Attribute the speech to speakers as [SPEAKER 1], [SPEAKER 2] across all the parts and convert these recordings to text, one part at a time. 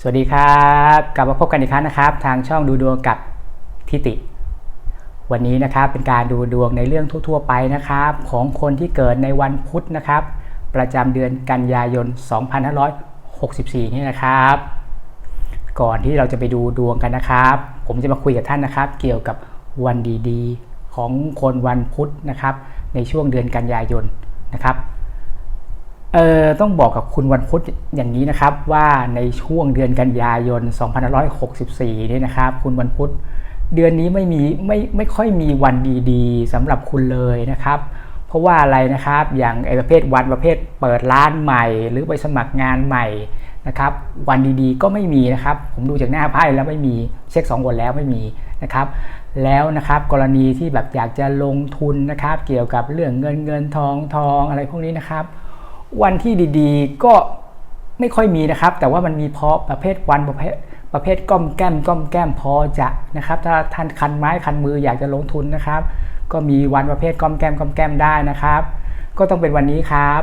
[SPEAKER 1] สวัสดีครับ กลับมาพบกันอีกครั้งนะครับ ทางช่องดูดวงกับทิติ วันนี้นะครับเป็นการดูดวงในเรื่องทั่ว ๆ ไปนะครับ ของคนที่เกิดในวันพุธนะครับ ประจำเดือนกันยายน 2564 นี่นะครับ ก่อนที่เราจะไปดูดวงกันนะครับ ผมจะมาคุยกับท่านนะครับ เกี่ยวกับวันดีๆ ของคนวันพุธนะครับ ในช่วงเดือนกันยายนนะครับ เอ่อต้องบอกกับคุณวันพุธอย่างนี้นะครับว่าในช่วงเดือนกันยายน 2564 นี่นะครับ คุณวันพุธเดือนนี้ไม่มีไม่ไม่ค่อยมีวันดีๆสำหรับคุณเลยนะครับ เพราะว่าอะไรนะครับอย่างไอประเภทวันประเภทเปิดร้านใหม่ หรือไปสมัครงานใหม่นะครับ วันดีๆก็ไม่มีนะครับ ผมดูจากหน้าไพ่แล้วไม่มีเช็คสองคนแล้วไม่มีนะครับ แล้วนะครับกรณีที่แบบอยากจะลงทุนนะครับ เกี่ยวกับเรื่องเงินเงินทองทองอะไรพวกนี้นะครับ วันที่ดีๆ ก็ไม่ค่อยมีนะครับ แต่ว่ามันมีพอประเภทวันประเภทประเภทก้อมแก้มก้อมแก้มพอจะนะครับ ถ้าท่านคันไม้คันมืออยากจะลงทุนนะครับ ก็มีวันประเภทก้อมแก้มก้อมแก้มได้นะครับ ก็ต้องเป็นวันนี้ครับ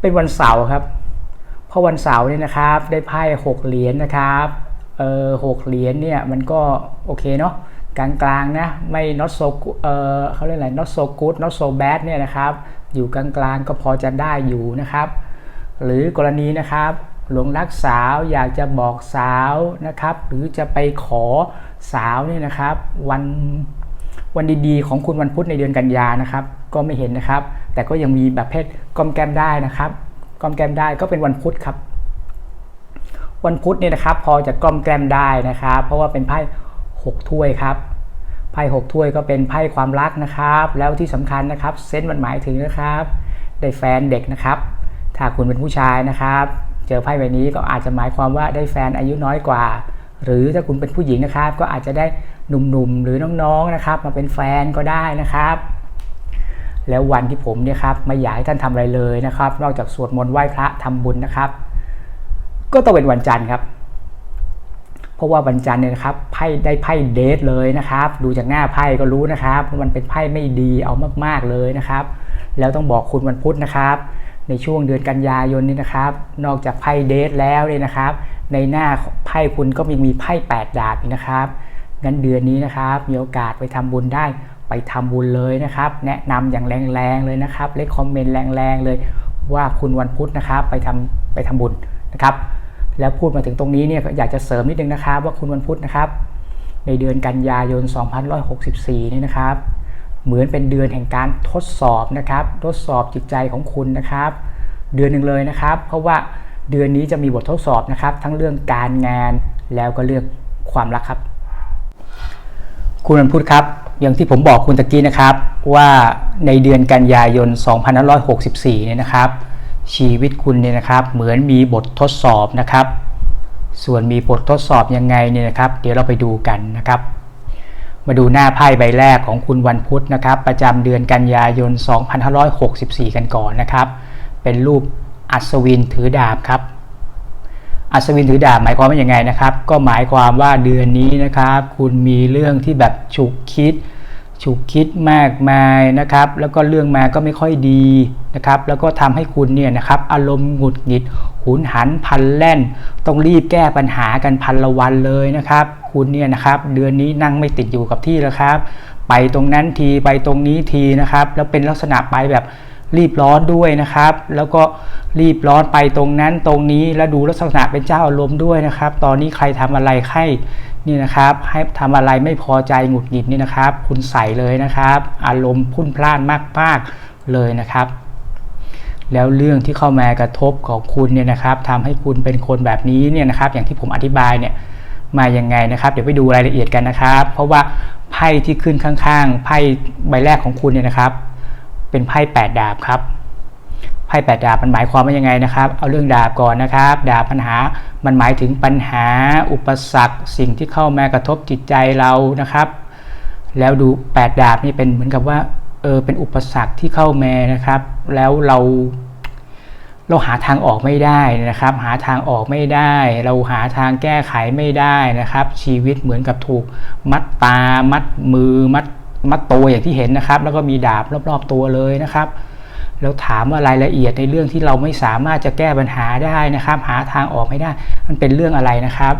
[SPEAKER 1] เป็นวันเสาร์ครับเพราะวันเสาร์เนี่ยนะครับ ได้ไพ่หกเหรียญนะครับเออหกเหรียญเนี่ยมันก็โอเคเนาะ กลางๆนะไม่ not so เออเขาเรียกอะไร not so good not so bad เนี่ยนะครับ อยู่กลางๆก็พอจะได้อยู่นะครับ หรือกรณีนะครับ หลงรักสาวอยากจะบอกสาวนะครับ หรือจะไปขอสาวเนี่ยนะครับ วันวันดีๆ ของคุณวันพุธในเดือนกันยานะครับ ก็ไม่เห็นนะครับ แต่ก็ยังมีแบบเพศก้อมแก้มได้นะครับก้อมแก้มได้ก็เป็นวันพุธครับ วันพุธเนี่ยนะครับ พอจะก้อมแก้มได้นะครับ เพราะว่าเป็นไพ่ หกถ้วยครับไพ่หกถ้วยก็เป็นไพ่ความรักนะครับ แล้วที่สำคัญนะครับเซนต์มันหมายถึงนะครับ ได้แฟนเด็กนะครับ ถ้าคุณเป็นผู้ชายนะครับ เจอไพ่ใบนี้ก็อาจจะหมายความว่าได้แฟนอายุน้อยกว่า หรือถ้าคุณเป็นผู้หญิงนะครับ ก็อาจจะได้หนุ่มๆหรือน้องๆนะครับ มาเป็นแฟนก็ได้นะครับแล้ววันที่ผมเนี่ยครับไม่อยากให้ท่านทำอะไรเลยนะครับ นอกจากสวดมนต์ไหว้พระทำบุญนะครับ ก็ต้องเป็นวันจันทร์ครับ เพราะว่าวันจันทร์เนี่ยนะครับไพ่ได้ไพ่เดทเลยนะครับ ดูจากหน้าไพ่ก็รู้นะครับว่ามันเป็นไพ่ไม่ดีเอามากๆเลยนะครับ แล้วต้องบอกคุณวันพุธนะครับ ในช่วงเดือนกันยายนนี้นะครับ นอกจากไพ่เดทแล้วเนี่ยนะครับ ในหน้าไพ่คุณก็ยังมีไพ่8ดาบอีกนะครับงั้นเดือนนี้นะครับมีโอกาสไปทำบุญได้ไปทำบุญเลยนะครับ แนะนำอย่างแรงๆเลยนะครับเลคคอมเมนต์แรงๆเลยว่าคุณวันพุธนะครับ ไปทำไปทำบุญนะครับ แล้วพูดมาถึงตรงนี้เนี่ยอยากจะเสริมนิดนึงนะครับว่าคุณวันพุธนะครับในเดือนกันยายน 2564 นี่นะครับ เหมือนเป็นเดือนแห่งการทดสอบนะครับ ทดสอบจิตใจของคุณนะครับ เดือนหนึ่งเลยนะครับ เพราะว่าเดือนนี้จะมีบททดสอบนะครับ ทั้งเรื่องการงานแล้วก็เรื่องความรักครับ คุณวันพุธครับ อย่างที่ผมบอกคุณตะกี้นะครับว่าในเดือนกันยายน 2564 เนี่ยนะครับ ชีวิตคุณเนี่ยนะครับ เหมือนมีบททดสอบนะครับ ส่วนมีบททดสอบยังไงเนี่ยนะครับ เดี๋ยวเราไปดูกันนะครับ มาดูหน้าไพ่ใบแรกของคุณวันพุธนะครับ ประจำเดือนกันยายน 2564 กันก่อนนะครับ เป็นรูปอัศวินถือดาบครับ อัศวินถือดาบหมายความว่าอย่างไงนะครับ ก็หมายความว่าเดือนนี้นะครับ คุณมีเรื่องที่แบบฉุกคิด ฉุกคิดมากมายนะครับ แล้วก็เรื่องมาก็ไม่ค่อยดีนะครับ แล้วก็ทำให้คุณเนี่ยนะครับ อารมณ์หงุดหงิด หุนหันพันแล่น ต้องรีบแก้ปัญหากันพันละวันเลยนะครับ คุณเนี่ยนะครับเดือนนี้นั่งไม่ติดอยู่กับที่แล้วครับ ไปตรงนั้นทีไปตรงนี้ทีนะครับ แล้วเป็นลักษณะไปแบบรีบร้อนด้วยนะครับ แล้วก็รีบร้อนไปตรงนั้นตรงนี้แล้วดูลักษณะเป็นเจ้าอารมณ์ด้วยนะครับ ตอนนี้ใครทำอะไรใคร นี่นะครับให้ทำอะไรไม่พอใจหงุดหงิดนี่นะครับ คุณใส่เลยนะครับ อารมณ์พุ่นพล่านมากๆเลยนะครับ แล้วเรื่องที่เข้ามากระทบของคุณเนี่ยนะครับทำให้คุณเป็นคนแบบนี้เนี่ยนะครับ อย่างที่ผมอธิบายเนี่ยมายังไงนะครับ เดี๋ยวไปดูรายละเอียดกันนะครับ เพราะว่าไพ่ที่ขึ้นข้างๆไพ่ใบแรกของคุณเนี่ยนะครับ เป็นไพ่แปดดาบครับ ไพ่แปดดาบมันหมายความว่ายังไงนะครับ เอาเรื่องดาบก่อนนะครับ ดาบปัญหา มันหมายถึงปัญหา อุปสรรค สิ่งที่เข้ามากระทบจิตใจเรานะครับ แล้วดูแปดดาบนี่เป็นเหมือนกับว่า เออ เป็นอุปสรรคที่เข้ามานะครับ แล้วเราเราหาทางออกไม่ได้นะครับ หาทางออกไม่ได้ เราหาทางแก้ไขไม่ได้นะครับ ชีวิตเหมือนกับถูกมัดตา มัดมือ มัด มัดตัวอย่างที่เห็นนะครับ แล้วก็มีดาบรอบๆตัวเลยนะครับ แล้วถามว่ารายละเอียดในเรื่องที่เราไม่สามารถจะแก้ปัญหาได้นะครับ หาทางออกไม่ได้ มันเป็นเรื่องอะไรนะครับ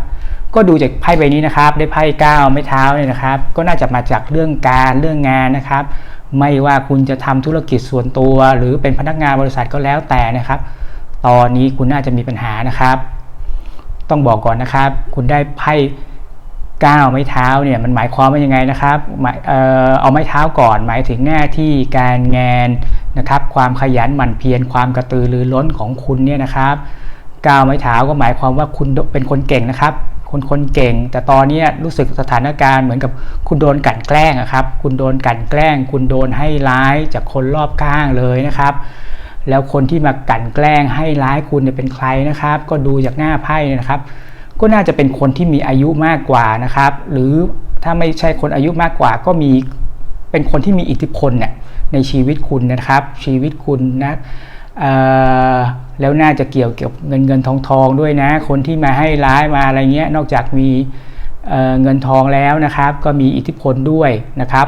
[SPEAKER 1] ก็ดูจากไพ่ใบนี้นะครับ ได้ไพ่ก้าวไม่เท้าเนี่ยนะครับ ก็น่าจะมาจากเรื่องการเรื่องงานนะครับ ไม่ว่าคุณจะทำธุรกิจส่วนตัว หรือเป็นพนักงานบริษัทก็แล้วแต่นะครับ ตอนนี้คุณน่าจะมีปัญหานะครับ ต้องบอกก่อนนะครับ คุณได้ไพ่ก้าวไม้เท้าเนี่ยมันหมายความว่ายังไงนะครับเอาไม้เท้าก่อนหมายถึงหน้าที่การงาน นะครับความขยันหมั่นเพียรความกระตือรือร้นของคุณเนี่ยนะครับก้าวไม้เท้าก็หมายความว่าคุณเป็นคนเก่งนะครับคนคนเก่ง แต่ตอนนี้รู้สึกสถานการณ์เหมือนกับคุณโดนกันแกล้งอะครับ คุณโดนกันแกล้ง คุณโดนให้ร้ายจากคนรอบข้างเลยนะครับ แล้วคนที่มากันแกล้งให้ร้ายคุณเนี่ยเป็นใครนะครับ ก็ดูจากหน้าไพ่นะครับ ก็น่าจะเป็นคนที่มีอายุมากกว่านะครับ หรือถ้าไม่ใช่คนอายุมากกว่าก็มีเป็นคนที่มีอิทธิพลเนี่ย ในชีวิตคุณนะครับ ชีวิตคุณนะแล้วน่าจะเกี่ยวกับเงินเงินทองทองด้วยนะ คนที่มาให้ร้ายมาอะไรเงี้ยนอกจากมีเเงินทองแล้วนะครับ ก็มีอิทธิพลด้วยนะครับ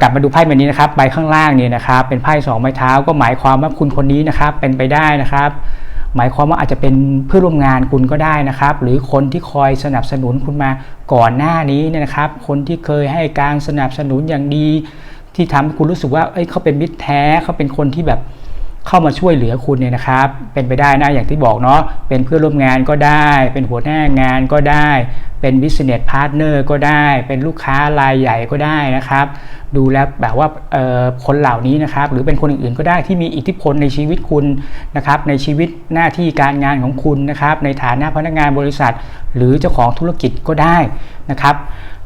[SPEAKER 1] กลับมาดูไพ่ใบนี้นะครับใบข้างล่างเนี่ยนะครับ เป็นไพ่สองไม้เท้าก็หมายความว่าคุณคนนี้นะครับ เป็นไปได้นะครับ หมายความว่าอาจจะเป็นเพื่อนร่วมงานคุณก็ได้นะครับ หรือคนที่คอยสนับสนุนคุณมาก่อนหน้านี้เนี่ยนะครับ คนที่เคยให้การสนับสนุนอย่างดี ที่ทำให้คุณรู้สึกว่าเอ้ยเขาเป็นมิตรแท้เขาเป็นคนที่แบบเข้ามาช่วยเหลือคุณเนี่ยนะครับ เป็นไปได้นะอย่างที่บอกเนาะเป็นเพื่อนร่วมงานก็ได้ เป็นหัวหน้างานก็ได้ เป็น business partner ก็ได้ เป็นลูกค้ารายใหญ่ก็ได้นะครับ ดูแล้วแบบว่าคนเหล่านี้นะครับ หรือเป็นคนอื่นๆก็ได้ที่มีอิทธิพลในชีวิตคุณนะครับ ในชีวิตหน้าที่การงานของคุณนะครับ ในฐานะพนักงานบริษัท หรือเจ้าของธุรกิจก็ได้นะครับ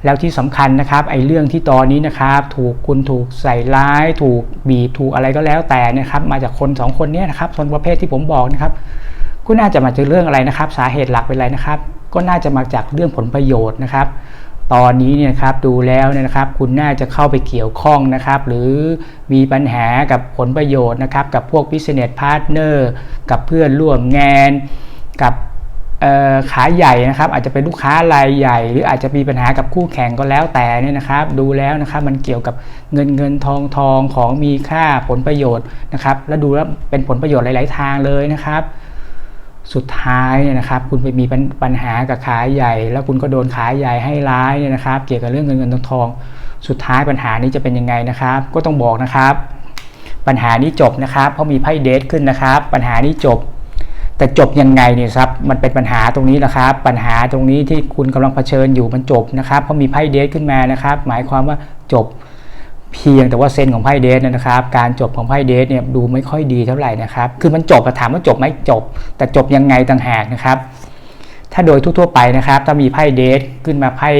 [SPEAKER 1] แล้วที่สำคัญนะครับไอ้เรื่องที่ตอนนี้นะครับถูกคุณถูกใส่ร้าย ถูกบีบถูกอะไรก็แล้วแต่นะครับมาจากคนสองคนเนี้นะครับคนประเภทที่ผมบอกนะครับก็น่าจะมาจากเรื่องอะไรนะครับ สาเหตุหลักเป็นอะไรนะครับ ก็น่าจะมาจากเรื่องผลประโยชน์นะครับ ตอนนี้เนี่ยครับดูแล้วเนี่ยนะครับ คุณน่าจะเข้าไปเกี่ยวข้องนะครับ หรือมีปัญหากับผลประโยชน์นะครับ กับพวก business partner กับเพื่อนร่วมงาน กับ ขาใหญ่นะครับ อาจจะเป็นลูกค้ารายใหญ่ หรืออาจจะมีปัญหากับคู่แข่งก็แล้วแต่เนี่ยนะครับ ดูแล้วนะครับมันเกี่ยวกับเงินเงินทองทองของมีค่าผลประโยชน์นะครับ แล้วดูแล้วเป็นผลประโยชน์หลาย ๆ ทางเลยนะครับสุดท้ายเนี่ยนะครับ คุณไปมีปัญหากับขาใหญ่ แล้วคุณก็โดนขาใหญ่ให้ร้ายเนี่ยนะครับ เกี่ยวกับเรื่องเงินเงินทองทอง สุดท้ายปัญหานี้จะเป็นยังไงนะครับ ก็ต้องบอกนะครับ ปัญหานี้จบนะครับ เพราะมีไพ่เดทขึ้นนะครับ ปัญหานี้จบ แต่จบยังไงเนี่ยครับมันเป็นปัญหาตรงนี้แหละครับ ปัญหาตรงนี้ที่คุณกำลังเผชิญอยู่มันจบนะครับเพราะมีไพ่เดทขึ้นมานะครับ หมายความว่าจบเพียงแต่ว่าเซนของไพ่เดทนะครับ การจบของไพ่เดทเนี่ยดูไม่ค่อยดีเท่าไหร่นะครับ คือมันจบแต่ถามว่าจบไหมจบ แต่จบยังไงต่างหากนะครับ ถ้าโดยทั่วๆไปนะครับ ถ้ามีไพ่เดทขึ้นมาไพ่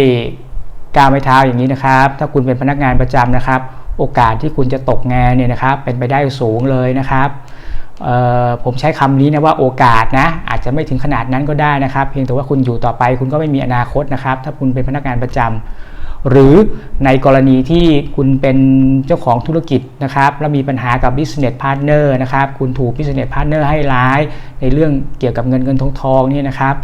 [SPEAKER 1] ก้าวไม้เท้าอย่างนี้นะครับ ถ้าคุณเป็นพนักงานประจำนะครับ โอกาสที่คุณจะตกงานเนี่ยนะครับ เป็นไปได้สูงเลยนะครับ ผมใช้คำนี้นะว่าโอกาสนะอาจจะไม่ถึงขนาดนั้นก็ได้นะครับ เพียงแต่ว่าคุณอยู่ต่อไปคุณก็ไม่มีอนาคตนะครับ ถ้าคุณเป็นพนักงานประจำหรือในกรณีที่คุณเป็นเจ้าของธุรกิจนะครับแล้วมีปัญหากับ business partner นะครับคุณถูก business partner ให้ร้าย ในเรื่องเกี่ยวกับเงินเงินทองทองนี่นะครับ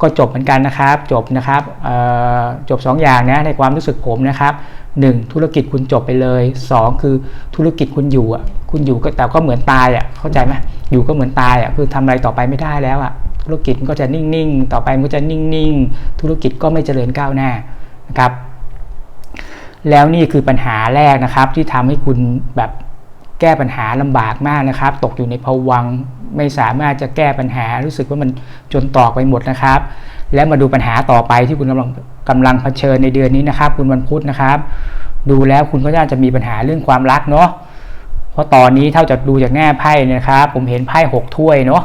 [SPEAKER 1] ก็จบเหมือนกันนะครับ จบนะครับเอ่อจบ 2 อย่างนะในความรู้สึกผมนะครับ 1. ธุรกิจคุณจบไปเลย 2 คือธุรกิจคุณอยู่อะคุณอยู่ก็แต่ก็เหมือนตายอะเข้าใจไหมอยู่ก็เหมือนตายอะคือทำอะไรต่อไปไม่ได้แล้วอะธุรกิจมันก็จะนิ่งๆ ต่อไปมันก็จะนิ่งๆ ธุรกิจก็ไม่เจริญก้าวหน้านะครับ แล้วนี่คือปัญหาแรกนะครับ ที่ทำให้คุณแบบแก้ปัญหาลำบากมากนะครับ ตกอยู่ในภวังไม่สามารถจะแก้ปัญหารู้สึกว่ามันจนตอกไปหมดนะครับ แล้วมาดูปัญหาต่อไปที่คุณกำลังกำลังเผชิญในเดือนนี้นะครับ คุณวันพุธนะครับ ดูแล้วคุณก็น่าจะมีปัญหาเรื่องความรักเนาะเพราะตอนนี้เท่าจะดูจากแง่ไพ่นยนะครับ ผมเห็นไพ่หกถ้วยเนาะ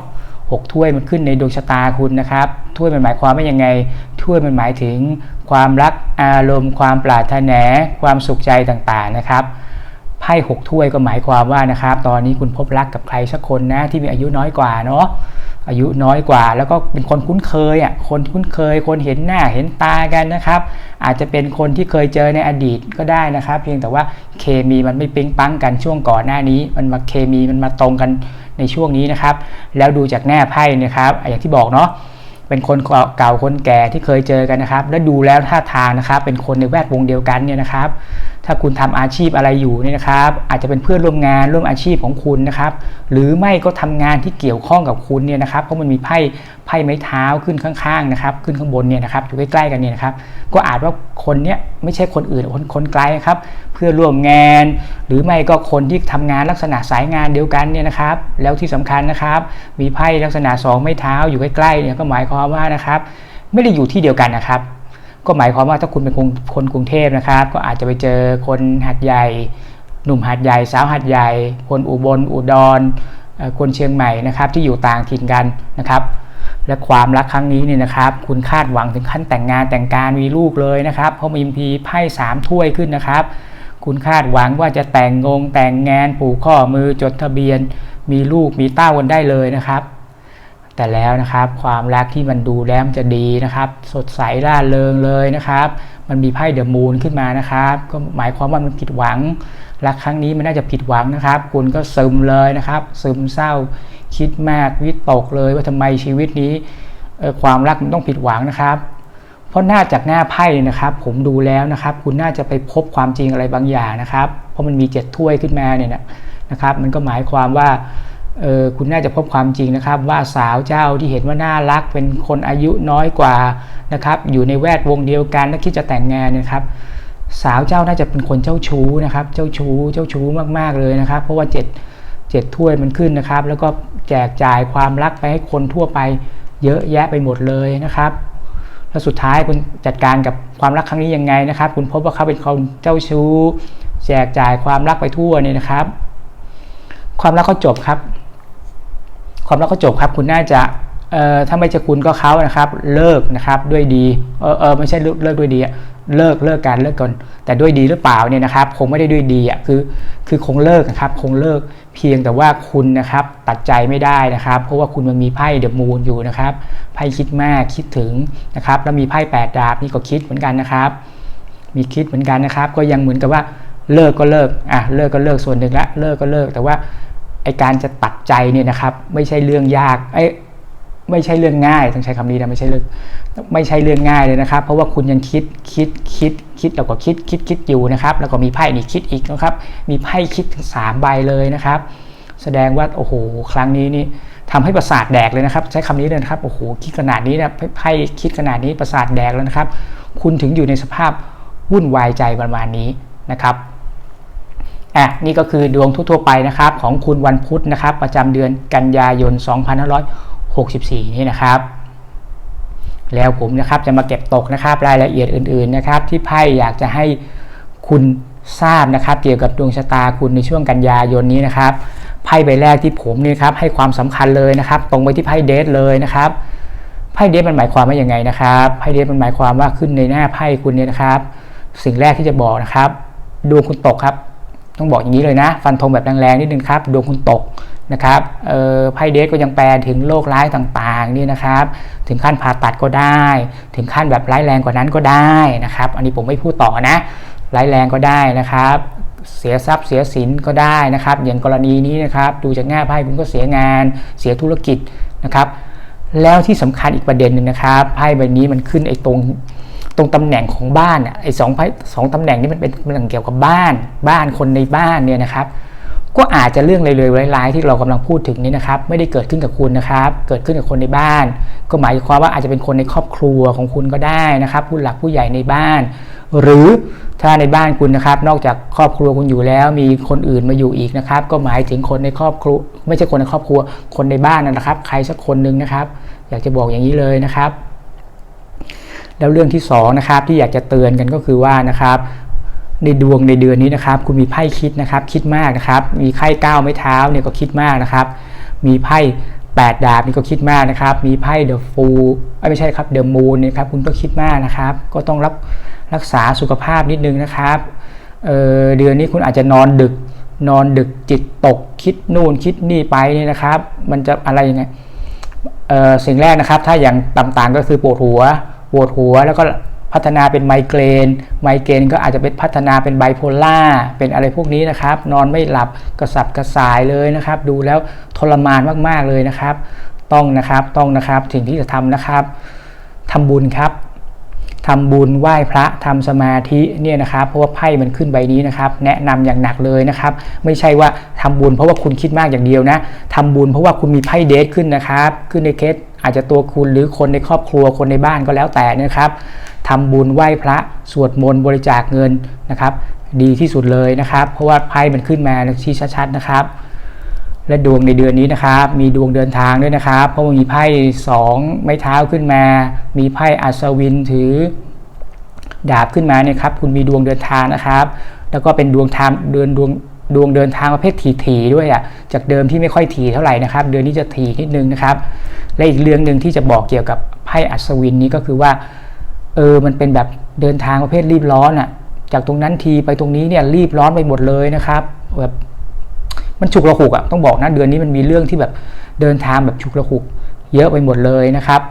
[SPEAKER 1] หกถ้วยมันขึ้นในดวงชะตาคุณนะครับถ้วยมันหมายความว่ายังไงถ้วยมันหมายถึงความรักอารมณ์ ความปรารถนาความสุขใจต่างๆนะครับไพ่หกถ้วยก็หมายความว่านะครับ ตอนนี้คุณพบรักกับใครสักคนนะที่มีอายุน้อยกว่าเนาะ อายุน้อยกว่า แล้วก็เป็นคนคุ้นเคยอะคนคุ้นเคย คนเห็นหน้าเห็นตากันนะครับ อาจจะเป็นคนที่เคยเจอในอดีตก็ได้นะครับ เพียงแต่ว่าเคมีมันไม่ปิ๊งปังกันช่วงก่อนหน้านี้ มันมาเคมีมันมาตรงกันในช่วงนี้นะครับ แล้วดูจากแน่ไพ่นะครับ อย่างที่บอกเนาะเป็นคนเก่าคนแก่ที่เคยเจอกันนะครับ แล้วดูแล้วท่าทางนะครับ เป็นคนในแวดวงเดียวกันเนี่ยนะครับ ถ้าคุณทำอาชีพอะไรอยู่เนี่ยนะครับ อาจจะเป็นเพื่อนร่วมงานร่วมอาชีพของคุณนะครับ หรือไม่ก็ทำงานที่เกี่ยวข้องกับคุณเนี่ยนะครับ เพราะมันมีไพ่ไพ่ไม้เท้าขึ้นข้างๆนะครับ ขึ้นข้างบนเนี่ยนะครับอยู่ใกล้ๆกันเนี่ยนะครับ ก็อาจว่าคนเนี้ยไม่ใช่คนอื่นคนคนไกลครับ เพื่อร่วมงาน หรือไม่ก็คนที่ทำงานลักษณะสายงานเดียวกันเนี่ยนะครับ แล้วที่สำคัญนะครับ มีไพ่ลักษณะสองไม้เท้าอยู่ใกล้ๆเนี่ยก็หมายความว่านะครับ ไม่ได้อยู่ที่เดียวกันนะครับ ก็หมายความว่าถ้าคุณเป็นคนคนกรุงเทพนะครับ ก็อาจจะไปเจอคนหัดใหญ่ หนุ่มหัดใหญ่สาวหัดใหญ่ คนอุบลอุดรคนเชียงใหม่นะครับ ที่อยู่ต่างถิ่นกันนะครับ และความรักครั้งนี้เนี่ยนะครับ คุณคาดหวังถึงขั้นแต่งงานแต่งการมีลูกเลยนะครับ เพราะมีพีไพ่สามถ้วยขึ้นนะครับ คุณคาดหวังว่าจะแต่งงงแต่งงานปลูกข้อมือจดทะเบียน มีลูกมีเต้ากันได้เลยนะครับ แต่แล้วนะครับความรักที่มันดูแล้วมันจะดีนะครับ สดใสร่าเริงเลยนะครับ มันมีไพ่เดอะมูนขึ้นมานะครับ ก็หมายความว่ามันผิดหวัง รักครั้งนี้มันน่าจะผิดหวังนะครับ คุณก็ซึมเลยนะครับ ซึมเศร้าคิดมากวิตกเลยว่าทำไมชีวิตนี้ความรักมันต้องผิดหวังนะครับ เพราะหน้าจากหน้าไพ่นะครับ ผมดูแล้วนะครับ คุณน่าจะไปพบความจริงอะไรบางอย่างนะครับ เพราะมันมีเจ็ดถ้วยขึ้นมาเนี่ยนะครับ มันก็หมายความว่า เออคุณน่าจะพบความจริงนะครับ ว่าสาวเจ้าที่เห็นว่าน่ารักเป็นคนอายุน้อยกว่านะครับอยู่ในแวดวงเดียวกันและคิดจะแต่งงานนยนะครับ สาวเจ้าน่าจะเป็นคนเจ้าชู้นะครับ เจ้าชู้เจ้าชู้มากๆเลยนะครับ เพราะว่าเจ็ดเจ็ดถ้วยมันขึ้นนะครับ แล้วก็แจกจ่ายความรักไปให้คนทั่วไปเยอะแยะไปหมดเลยนะครับแล้วสุดท้ายคุณจัดการกับความรักครั้งนี้ยังไงนะครับ คุณพบว่าเขาเป็นคนเจ้าชู้ แจกจ่ายความรักไปทั่วเนี่ยนะครับ ความรักก็จบครับ ความรักก็จบครับ คุณน่าจะเอ่อถ้าไม่จะคุณก็เขานะครับ เลิกนะครับด้วยดีเออเออไม่ใช่เลิกเลิกด้วยดีอะเลิกเลิกการเลิกก่อนแต่ด้วยดีหรือเปล่าเนี่ยนะครับ คงไม่ได้ด้วยดีอะคือคือคงเลิกนะครับ คงเลิกเพียงแต่ว่าคุณนะครับตัดใจไม่ได้นะครับ เพราะว่าคุณมันมีไพ่เดอะมูนอยู่นะครับไพ่คิดมากคิดถึงนะครับ แล้วมีไพ่แปดดาบนี่ก็คิดเหมือนกันนะครับ มีคิดเหมือนกันนะครับ ก็ยังเหมือนกับว่าเลิกก็เลิกอะเลิกก็เลิกส่วนหนึ่งละเลิกก็เลิกแต่ว่า ไอการจะตัดใจเนี่ยนะครับ ไม่ใช่เรื่องยากไอไม่ใช่เรื่องง่ายต้องใช้คำนี้นะไม่ใช่เรื่องไม่ใช่เรื่องง่ายเลยนะครับ เพราะว่าคุณยังคิดคิดคิดคิดแล้วก็คิดคิดคิดอยู่นะครับ แล้วก็มีไพ่นี่คิดอีกนะครับ มีไพ่คิดถึงสามใบเลยนะครับ แสดงว่าโอ้โหครั้งนี้นี่ทำให้ประสาทแดกเลยนะครับ ใช้คำนี้เลยนะครับโอ้โหคิดขนาดนี้นะไพ่คิดขนาดนี้ประสาทแดกแล้วนะครับ คุณถึงอยู่ในสภาพวุ่นวายใจประมาณนี้นะครับ อะนี่ก็คือดวงทั่วๆไปนะครับของคุณวันพุธนะครับ ประจำเดือนกันยายน 2564 นี่นะครับ แล้วผมนะครับจะมาเก็บตกนะครับรายละเอียดอื่นๆนะครับ ที่ไพ่อยากจะให้คุณทราบนะครับ เกี่ยวกับดวงชะตาคุณในช่วงกันยายนนี้นะครับไพ่ใบแรกที่ผมนี่ครับให้ความสำคัญเลยนะครับ ตรงไปที่ไพ่เดทเลยนะครับไพ่เดทมันหมายความว่าอย่างไงนะครับไพ่เดทมันหมายความว่าขึ้นในหน้าไพ่คุณเนี่ยนะครับ สิ่งแรกที่จะบอกนะครับดวงคุณตกครับ ต้องบอกอย่างนี้เลยนะ ฟันธงแบบแรงๆนิดนึงครับดวงคุณตกนะครับไพ่เดทก็ยังแปลถึงโรคร้ายต่างๆนี่นะครับ ถึงขั้นผ่าตัดก็ได้ ถึงขั้นแบบร้ายแรงกว่านั้นก็ได้นะครับ อันนี้ผมไม่พูดต่อนะร้ายแรงก็ได้นะครับ เสียทรัพย์เสียสินก็ได้นะครับ อย่างกรณีนี้นะครับ ดูจากหน้าไพ่คุณก็เสียงานเสียธุรกิจนะครับ แล้วที่สำคัญอีกประเด็นหนึ่งนะครับไพ่ใบนี้มันขึ้นไอ้ตรง ตรงตำแหน่งของบ้านอะไอ้สองไพ่สองตำแหน่งนี้มันเป็นเรื่องเกี่ยวกับบ้าน บ้านคนในบ้านเนี่ยนะครับ ก็อาจจะเรื่องเลยๆร้ายๆที่เรากำลังพูดถึงนี้นะครับ ไม่ได้เกิดขึ้นกับคุณนะครับ เกิดขึ้นกับคนในบ้าน ก็หมายความว่าอาจจะเป็นคนในครอบครัวของคุณก็ได้นะครับ ผู้หลักผู้ใหญ่ในบ้าน หรือถ้าในบ้านคุณนะครับ นอกจากครอบครัวคุณอยู่แล้ว มีคนอื่นมาอยู่อีกนะครับ ก็หมายถึงคนในครอบครัว ไม่ใช่คนในครอบครัว คนในบ้านนะครับ ใครสักคนหนึ่งนะครับ อยากจะบอกอย่างนี้เลยนะครับ แล้วเรื่องที่สองนะครับที่อยากจะเตือนกันก็คือว่านะครับในดวงในเดือนนี้นะครับคุณมีไพ่คิดนะครับคิดมากนะครับ มีไพ่ก้าวไม้เท้าเนี่ยก็คิดมากนะครับ มีไพ่แปดดาบนี่ก็คิดมากนะครับ มีไพ่เดอะฟูไม่ใช่ครับเดอะมูนนะครับคุณก็คิดมากนะครับ ก็ต้องรับรักษาสุขภาพนิดนึงนะครับเเดือนนี้คุณอาจจะนอนดึก นอนดึกจิตตกคิดนู่นคิดนี่ไปนี่นะครับ มันจะอะไรยังไงสิ่งแรกนะครับ ถ้าอย่างต่างๆก็คือปวดหัว ปวดหัวแล้วก็พัฒนาเป็นไมเกรน ไมเกรนก็อาจจะเป็นพัฒนาเป็นไบโพล่า เป็นอะไรพวกนี้นะครับ นอนไม่หลับกระสับกระส่ายเลยนะครับ ดูแล้วทรมานมากๆเลยนะครับ ต้องนะครับ ต้องนะครับ สิ่งที่จะทำนะครับทำบุญครับทำบุญไหว้พระทำสมาธิเนี่ยนะครับ เพราะว่าไพ่มันขึ้นใบนี้นะครับ แนะนำอย่างหนักเลยนะครับ ไม่ใช่ว่าทำบุญเพราะว่าคุณคิดมากอย่างเดียวนะทำบุญเพราะว่าคุณมีไพ่เดทขึ้นนะครับ ขึ้นในเคส อาจจะตัวคุณหรือคนในครอบครัวคนในบ้านก็แล้วแต่นะครับทำบุญไหว้พระสวดมนต์บริจาคเงินนะครับ ดีที่สุดเลยนะครับ เพราะว่าไพ่มันขึ้นมาชี้ชัดๆนะครับ และดวงในเดือนนี้นะครับ มีดวงเดินทางด้วยนะครับ เพราะว่ามีไพ่สองไม้เท้าขึ้นมา มีไพ่อัศวินถือดาบขึ้นมาเนี่ยครับ คุณมีดวงเดินทางนะครับ แล้วก็เป็นดวงทางเดินดวง ดวงเดินทางประเภทถี่ๆด้วยอะจากเดิมที่ไม่ค่อยถี่เท่าไหร่นะครับ เดือนนี้จะถี่นิดนึงนะครับ และอีกเรื่องหนึ่งที่จะบอกเกี่ยวกับไพ่อัศวินนี้ก็คือว่าเออมันเป็นแบบเดินทางประเภทรีบร้อนอะจากตรงนั้นทีไปตรงนี้เนี่ยรีบร้อนไปหมดเลยนะครับแบบมันฉุกระหุกอะต้องบอกนะเดือนนี้มันมีเรื่องที่แบบเดินทางแบบฉุกระหุก เยอะไปหมดเลยนะครับ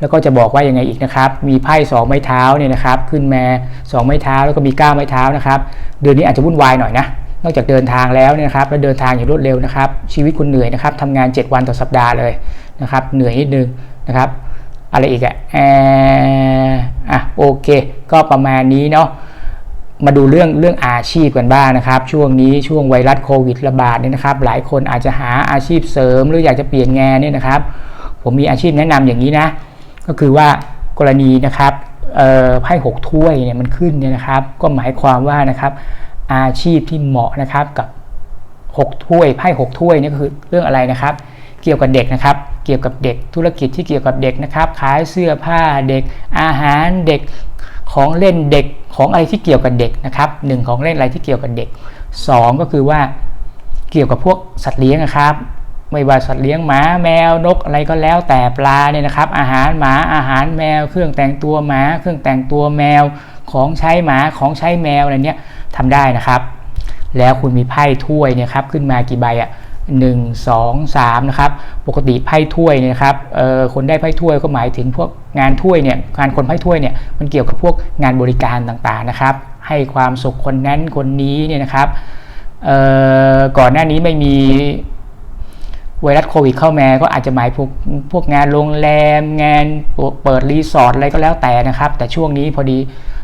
[SPEAKER 1] แล้วก็จะบอกว่ายังไงอีกนะครับ มีไพ่สองไม้เท้าเนี่ยนะครับ ขึ้นมาสองไม้เท้าแล้วก็มีก้าไม้เท้านะครับ เดือนนี้อาจจะวุ่นวายหน่อยนะ นอกจากเดินทางแล้วเนี่ยนะครับ แล้วเดินทางอย่างรวดเร็วนะครับ ชีวิตคุณเหนื่อยนะครับทำงาน 7 วันต่อสัปดาห์เลยนะครับ เหนื่อยนิดนึงนะครับ อะไรอีกอะอะโอเค ก็ประมาณนี้เนาะ มาดูเรื่องเรื่องอาชีพกันบ้างนะครับ ช่วงนี้ช่วงไวรัสโควิดระบาดเนี่ยนะครับ หลายคนอาจจะหาอาชีพเสริมหรืออยากจะเปลี่ยนงานเนี่ยนะครับ ผมมีอาชีพแนะนำอย่างนี้นะ ก็คือว่ากรณีนะครับไพ่หกถ้วยเนี่ยมันขึ้นเนี่ยนะครับ ก็หมายความว่านะครับอาชีพที่เหมาะนะครับกับหกถ้วยไพ่หกถ้วยนี่ก็คือเรื่องอะไรนะครับ เกี่ยวกับเด็กนะครับ เกี่ยวกับเด็กธุรกิจที่เกี่ยวกับเด็กนะครับขายเสื้อผ้าเด็ก อาหารเด็กของเล่นเด็กของอะไรที่เกี่ยวกับเด็กนะครับหนึ่งของเล่นอะไรที่เกี่ยวกับเด็กสองก็คือว่าเกี่ยวกับพวกสัตว์เลี้ยงนะครับ ไม่ว่าสัตว์เลี้ยงหมาแมวนกอะไรก็แล้วแต่ปลาเนี่ยนะครับ อาหารหมาอาหารแมว เครื่องแต่งตัวหมา เครื่องแต่งตัวแมว ของใช้หมาของใช้แมวอะไรเนี้ยทำได้นะครับ แล้วคุณมีไพ่ถ้วยเนี่ยครับขึ้นมากี่ใบอะหนึ่งสองสามนะครับปกติไพ่ถ้วยเนี่ยครับเอ่อคนได้ไพ่ถ้วยก็หมายถึงพวกงานถ้วยเนี่ยการคนไพ่ถ้วยเนี่ยมันเกี่ยวกับพวกงานบริการต่างๆนะครับ ให้ความสุขคนนั้นคนนี้เนี่ยนะครับเอ่อก่อนหน้านี้ไม่มี ไวรัสโควิดเข้ามาก็อาจจะหมายพวกพวกงานโรงแรม งานเปิดรีสอร์ทอะไรก็แล้วแต่นะครับ แต่ช่วงนี้พอดี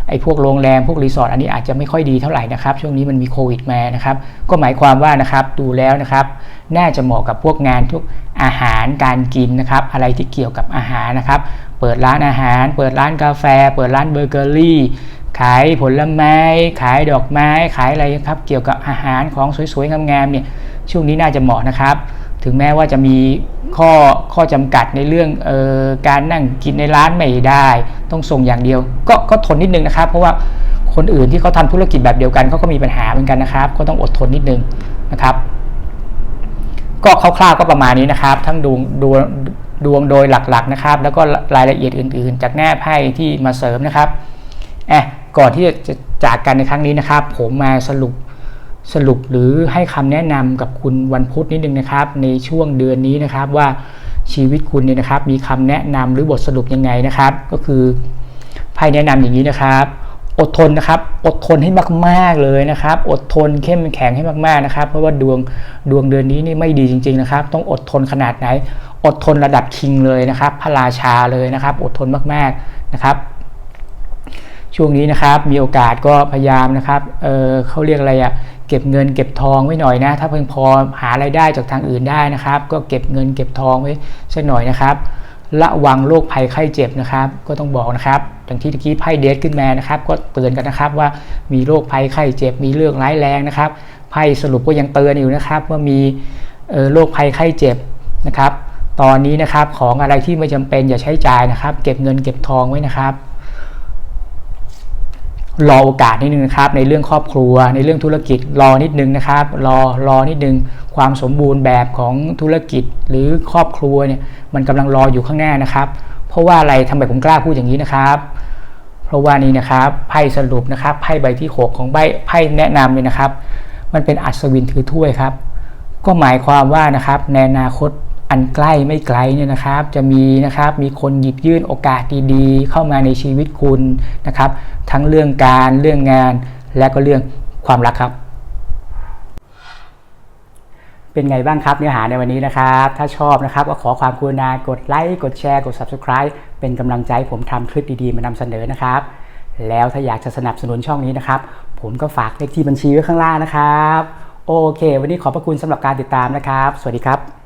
[SPEAKER 1] ไอ้พวกโรงแรมพวกรีสอร์ทอันนี้อาจจะไม่ค่อยดีเท่าไหร่นะครับ ช่วงนี้มันมีโควิดมานะครับ ก็หมายความว่านะครับดูแล้วนะครับ น่าจะเหมาะกับพวกงานทุกอาหารการกินนะครับ อะไรที่เกี่ยวกับอาหารนะครับ เปิดร้านอาหาร เปิดร้านกาแฟ เปิดร้านเบเกอรี่ขายผลไม้ ขายดอกไม้ ขายอะไรครับ เกี่ยวกับอาหารของสวยๆงามๆเนี่ยช่วงนี้น่าจะเหมาะนะครับ ถึงแม้ว่าจะมีข้อข้อจำกัดในเรื่องออการนั่งกินในร้านไม่ได้ ต้องส่งอย่างเดียว ก็ก็ทนนิดนึงนะครับ เพราะว่าคนอื่นที่เขาทำธุรกิจแบบเดียวกันเขาก็มีปัญหาเหมือนกันนะครับ ก็ต้องอดทนนิดนึงนะครับ ก็คร่าวๆก็ประมาณนี้นะครับ ทั้งดวงดวงดวงโดยหลักๆนะครับ แล้วก็รายละเอียดอื่น ๆ จากหน้าไพ่ที่มาเสริมนะครับแอบก่อนที่จะจากกันในครั้งนี้นะครับ ผมมาสรุป สรุปหรือให้คำแนะนำกับคุณวันพุธนิดนึงนะครับ ในช่วงเดือนนี้นะครับว่าชีวิตคุณเนี่ยนะครับ มีคำแนะนำหรือบทสรุปยังไงนะครับ ก็คือไพ่แนะนำอย่างนี้นะครับ อดทนนะครับ อดทนให้มากๆเลยนะครับ อดทนเข้มแข็งให้มากๆนะครับ เพราะว่าดวงดวงเดือนนี้นี่ไม่ดีจริง ๆนะครับ ต้องอดทนขนาดไหน อดทนระดับคิงเลยนะครับ พระราชาเลยนะครับ อดทนมากๆนะครับ ช่วงนี้นะครับมีโอกาสก็พยายามนะครับเเขาเรียกอะไรอะเก็บเงินเก็บทองไว้หน่อยนะ ถ้าเพียงพอหาไรายได้จากทางอื่นได้นะครับ ก็เก็บเงินเก็บทองไว้สักหน่อยนะครับระวังโรคภัยไข้เจ็บนะครับ ก็ต้องบอกนะครับอย่างที่ตะกี้ไพ่เดทขึ้นมานะครับ ก็เตือนกันนะครับว่ามีโรคภัยไข้เจ็บ มีเรื่องร้ายแรงนะครับไพ่สรุปก็ยังเตือนอยู่นะครับ ว่ามีโรคภัยไข้เจ็บนะครับ ตอนนี้นะครับของอะไรที่ไม่จำเป็นอย่าใช้จ่ายนะครับ เก็บเงินเก็บทองไว้นะครับ รอโอกาสนิดนึงนะครับ ในเรื่องครอบครัว ในเรื่องธุรกิจรอนิดนึงนะครับ รอรอนิดนึง ความสมบูรณ์แบบของธุรกิจหรือครอบครัวเนี่ยมันกำลังรออยู่ข้างหน้านะครับ เพราะว่าอะไรทำไมผมกล้าพูดอย่างนี้นะครับ เพราะว่านี่นะครับไพ่สรุปนะครับไพ่ใบที่ 6 ของใบไพ่แนะนำเนี่ยนะครับ มันเป็นอัศวินถือถ้วยครับ ก็หมายความว่านะครับในอนาคต อันใกล้ไม่ไกลเนี่ยนะครับ จะมีนะครับมีคนหยิบยื่นโอกาสดีๆ เข้ามาในชีวิตคุณนะครับ ทั้งเรื่องการเรื่องงาน และก็เรื่องความรักครับ เป็นไงบ้างครับเนื้อหาในวันนี้นะครับ ถ้าชอบนะครับก็ขอความกรุณากดไลค์กดแชร์กด Subscribe เป็นกำลังใจให้ผมทำคลิปดีๆ มานำเสนอนะครับ แล้วถ้าอยากจะสนับสนุนช่องนี้นะครับ ผมก็ฝากเลขที่บัญชีไว้ข้างล่างนะครับ โอเค วันนี้ขอบพระคุณสำหรับการติดตามนะครับ สวัสดีครับ